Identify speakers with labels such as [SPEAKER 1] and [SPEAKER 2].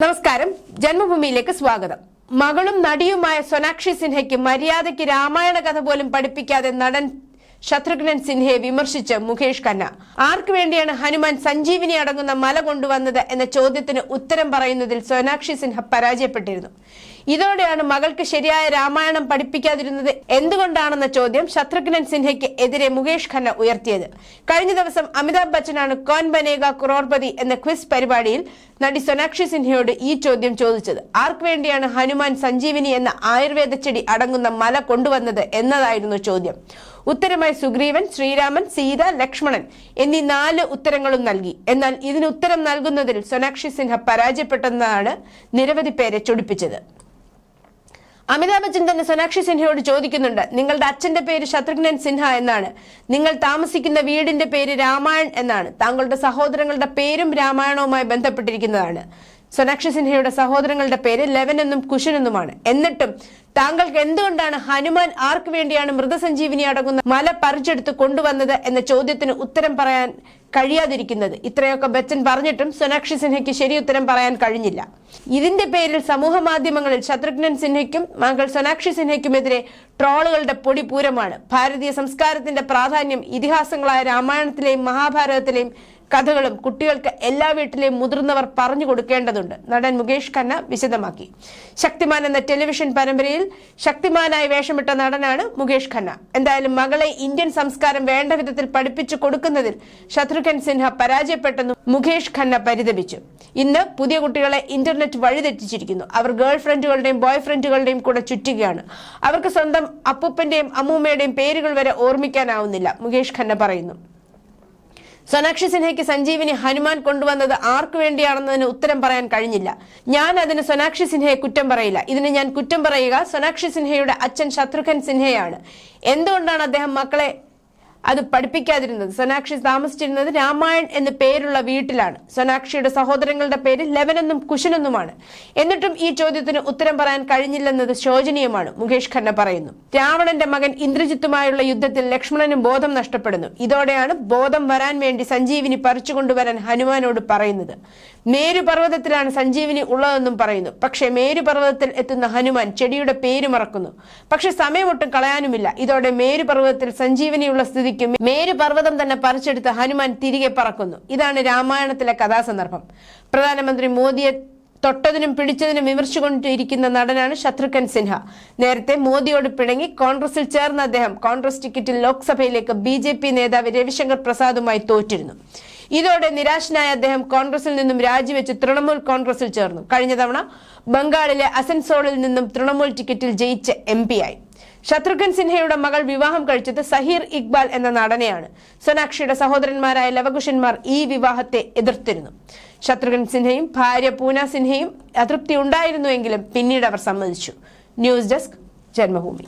[SPEAKER 1] നമസ്കാരം. ജന്മഭൂമിയിലേക്ക് സ്വാഗതം. മകളും നടിയുമായ സൊനാക്ഷി സിൻഹയ്ക്ക് മര്യാദയ്ക്ക് രാമായണ കഥ പോലും പഠിപ്പിക്കാതെ നടൻ ശത്രുഘ്നൻ സിൻഹയെ വിമർശിച്ച് മുകേഷ് ഖന്ന. ആർക്കു വേണ്ടിയാണ് ഹനുമാൻ സഞ്ജീവിനി അടങ്ങുന്ന മല കൊണ്ടുവന്നത് എന്ന ചോദ്യത്തിന് ഉത്തരം പറയുന്നതിൽ സോനാക്ഷി സിൻഹ പരാജയപ്പെട്ടിരുന്നു. ഇതോടെയാണ് മകൾക്ക് ശരിയായ രാമായണം പഠിപ്പിക്കാതിരുന്നത് എന്തുകൊണ്ടാണെന്ന ചോദ്യം ശത്രുഘ്നൻ സിൻഹയ്ക്ക് എതിരെ മുകേഷ് ഖന്ന ഉയർത്തിയത്. കഴിഞ്ഞ ദിവസം അമിതാഭ് ബച്ചനാണ് കോൻ ബനേഗ ക്രോർപതി എന്ന ക്വിസ് പരിപാടിയിൽ നടി സോനാക്ഷി സിൻഹയോട് ഈ ചോദ്യം ചോദിച്ചത്. ആർക്കു വേണ്ടിയാണ് ഹനുമാൻ സഞ്ജീവിനി എന്ന ആയുർവേദ ചെടി അടങ്ങുന്ന മല കൊണ്ടുവന്നത് എന്നതായിരുന്നു ചോദ്യം. ഉത്തരമായി സുഗ്രീവൻ ശ്രീരാമൻ സീത ലക്ഷ്മണൻ എന്നീ നാല് ഉത്തരങ്ങളും നൽകി. എന്നാൽ ഇതിന് ഉത്തരം നൽകുന്നതിൽ സോനാക്ഷി സിൻഹ പരാജയപ്പെട്ടെന്നാണ് നിരവധി പേരെ ചൊടിപ്പിച്ചത്. അമിതാഭ് ബച്ചൻ തന്നെ സോനാക്ഷി സിൻഹയോട് ചോദിക്കുന്നുണ്ട് നിങ്ങളുടെ അച്ഛന്റെ പേര് ശത്രുഘ്നൻ സിൻഹ എന്നാണ്. നിങ്ങൾ താമസിക്കുന്ന വീടിന്റെ പേര് രാമായൺ എന്നാണ്. താങ്കളുടെ സഹോദരങ്ങളുടെ പേരും രാമായണവുമായി ബന്ധപ്പെട്ടിരിക്കുന്നതാണ്. സോനാക്ഷി സിൻഹയുടെ സഹോദരങ്ങളുടെ പേര് ലെവൻ എന്നും കുഷൻ എന്നുമാണ്. എന്നിട്ടും താങ്കൾക്ക് എന്തുകൊണ്ടാണ് ഹനുമാൻ ആർക്ക് വേണ്ടിയാണ് മൃതസഞ്ജീവിനി അടങ്ങുന്ന മല പറിച്ചെടുത്ത് കൊണ്ടുവന്നത് എന്ന ചോദ്യത്തിന് ഉത്തരം പറയാൻ കഴിയാതിരിക്കുന്നത്? ഇത്രയൊക്കെ ബച്ചൻ പറഞ്ഞിട്ടും സോനാക്ഷി സിൻഹയ്ക്ക് ശരി ഉത്തരം പറയാൻ കഴിഞ്ഞില്ല. ഇതിന്റെ പേരിൽ സമൂഹ മാധ്യമങ്ങളിൽ ശത്രുഘ്നൻ സിൻഹയ്ക്കും മകൾ സോനാക്ഷി സിൻഹയ്ക്കുമെതിരെ ട്രോളുകളുടെ പൊടി പൂരമാണ്. ഭാരതീയ സംസ്കാരത്തിന്റെ പ്രാധാന്യം ഇതിഹാസങ്ങളായ രാമായണത്തിലെയും മഹാഭാരതത്തിലെയും കഥകളും കുട്ടികൾക്ക് എല്ലാ വീട്ടിലെയും മുതിർന്നവർ പറഞ്ഞു കൊടുക്കേണ്ടതുണ്ട്. നടൻ മുകേഷ് ഖന്ന വിശദമാക്കി. ശക്തിമാൻ എന്ന ടെലിവിഷൻ പരമ്പരയിൽ ശക്തിമാനായി വേഷമിട്ട നടനാണ് മുകേഷ് ഖന്ന. എന്തായാലും മകളെ ഇന്ത്യൻ സംസ്കാരം വേണ്ട വിധത്തിൽ പഠിപ്പിച്ചു കൊടുക്കുന്നതിൽ ശത്രുഘ്ൻ സിൻഹ പരാജയപ്പെട്ടെന്നും മുകേഷ് ഖന്ന പരിതപിച്ചു. ഇന്ന് പുതിയ കുട്ടികളെ ഇന്റർനെറ്റ് വഴിതെറ്റിച്ചിരിക്കുന്നു അവർ ഗേൾ ഫ്രണ്ടുകളുടെയും ബോയ് ഫ്രണ്ടുകളുടെയും കൂടെ ചുറ്റുകയാണ്. അവർക്ക് സ്വന്തം അപ്പൂപ്പന്റെയും അമ്മൂമ്മയുടെയും പേരുകൾ വരെ ഓർമ്മിക്കാനാവുന്നില്ല മുകേഷ് ഖന്ന പറയുന്നു. സോനാക്ഷി സിൻഹയ്ക്ക് സഞ്ജീവിനി ഹനുമാൻ കൊണ്ടുവന്നത് ആർക്കു വേണ്ടിയാണെന്നതിന് ഉത്തരം പറയാൻ കഴിഞ്ഞില്ല. ഞാൻ അതിന് സോനാക്ഷി സിൻഹയെ കുറ്റം പറയില്ല. ഇതിന് ഞാൻ കുറ്റം പറയുക സോനാക്ഷി സിൻഹയുടെ അച്ഛൻ ശത്രുഘൻ സിൻഹയാണ്. എന്തുകൊണ്ടാണ് അദ്ദേഹം മക്കളെ അത് പഠിപ്പിക്കാതിരുന്നത്. സൊനാക്ഷി താമസിച്ചിരുന്നത് രാമായൺ എന്ന പേരുള്ള വീട്ടിലാണ്. സൊനാക്ഷിയുടെ സഹോദരങ്ങളുടെ പേര് ലെവനെന്നും കുശനെന്നുമാണ്. എന്നിട്ടും ഈ ചോദ്യത്തിന് ഉത്തരം പറയാൻ കഴിഞ്ഞില്ലെന്നത് ശോചനീയമാണ് മുകേഷ് ഖന്ന പറയുന്നു. രാവണന്റെ മകൻ ഇന്ദ്രജിത്തുമായുള്ള യുദ്ധത്തിൽ ലക്ഷ്മണനും ബോധം നഷ്ടപ്പെടുന്നു. ഇതോടെയാണ് ബോധം വരാൻ വേണ്ടി സഞ്ജീവിനി പറിച്ചുകൊണ്ടുവരാൻ ഹനുമാനോട് പറയുന്നത്. മേരുപർവതത്തിലാണ് സഞ്ജീവിനി ഉള്ളതെന്നും പറയുന്നു. പക്ഷേ മേരുപർവതത്തിൽ എത്തുന്ന ഹനുമാൻ ചെടിയുടെ പേര് മറക്കുന്നു. പക്ഷെ സമയമൊട്ടും കളയാനുമില്ല. ഇതോടെ മേരുപർവതത്തിൽ സഞ്ജീവിനിയുള്ള സഞ്ജീവനിയുള്ള സ്ഥിതിക്ക് മേരു പർവതം തന്നെ പറിച്ചെടുത്ത് ഹനുമാൻ തിരികെ പറക്കുന്നു. ഇതാണ് രാമായണത്തിലെ കഥാസന്ദർഭം. പ്രധാനമന്ത്രി മോദിയെ തൊട്ടതിനും പിടിച്ചതിനും വിമർശിച്ചുകൊണ്ടിരിക്കുന്ന നടനാണ് ശത്രുഘ്ൻ സിൻഹ. നേരത്തെ മോദിയോട് പിണങ്ങി കോൺഗ്രസിൽ ചേർന്ന അദ്ദേഹം കോൺഗ്രസ് ടിക്കറ്റിൽ ലോക്സഭയിലേക്ക് ബി ജെ പി നേതാവ് രവിശങ്കർ പ്രസാദുമായി തോറ്റിരുന്നു. ഇതോടെ നിരാശനായ അദ്ദേഹം കോൺഗ്രസിൽ നിന്നും രാജിവെച്ച് തൃണമൂൽ കോൺഗ്രസിൽ ചേർന്നു. കഴിഞ്ഞ തവണ ബംഗാളിലെ അസൻസോളിൽ നിന്നും തൃണമൂൽ ടിക്കറ്റിൽ ജയിച്ച എം ആയി. ശത്രുഘ്ൻ സിൻഹയുടെ മകൾ വിവാഹം കഴിച്ചത് സഹീർ ഇക്ബാൽ എന്ന നടനെയാണ്. സോനാക്ഷിയുടെ സഹോദരന്മാരായ ലവകുശന്മാർ ഈ വിവാഹത്തെ എതിർത്തിരുന്നു. ശത്രുഘ്ൻ സിൻഹയും ഭാര്യ പൂന സിൻഹയും അതൃപ്തി ഉണ്ടായിരുന്നുവെങ്കിലും പിന്നീട് അവർ സമ്മതിച്ചു. News desk Janmabhumi.